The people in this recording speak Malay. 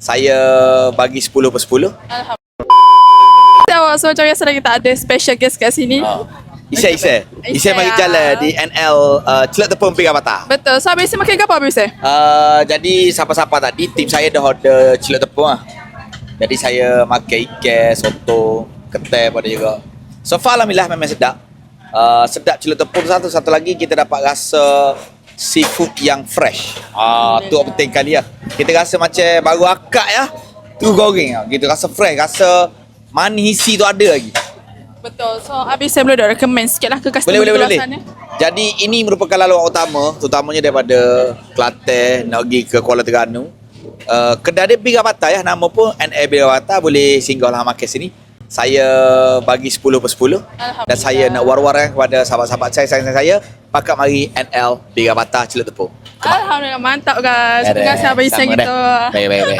Saya bagi 10 per 10. Alhamdulillah. Awak so macam biasa kita ada special guest kat sini. Isai. Isai Isai, bagi ah. jalan di NL uh, Celak Tepung Piga Patah. Betul. So habis makan ke apa habis eh? Uh, jadi siapa-siapa tadi tim saya dah order celok tepung lah. Jadi saya makan ikan, soto, ketai pada juga. So far alhamdulillah memang sedap. Uh, sedap celok tepung satu satu lagi kita dapat rasa seafood yang fresh. Ah uh, tu yang penting kali ya. Kita rasa macam baru akak ya. Tu goreng lah. Gitu rasa fresh, rasa manis isi tu ada lagi. Betul. So habis saya boleh dah recommend sikit lah ke customer boleh boleh. boleh. sana. Jadi ini merupakan laluan utama, terutamanya daripada Kelantan nak pergi ke Kuala Terengganu. Uh, kedai dia Biga Patah ya, nama pun NA Biga Patah boleh singgahlah makan sini. Saya bagi 10 per 10 dan saya nak war-warkan kepada sahabat-sahabat saya, sayang saya, pakat mari NL Biga Patah Celuk Tepung. Alhamdulillah mantap guys. Terima kasih Abang dah. gitu. Baik, baik, baik.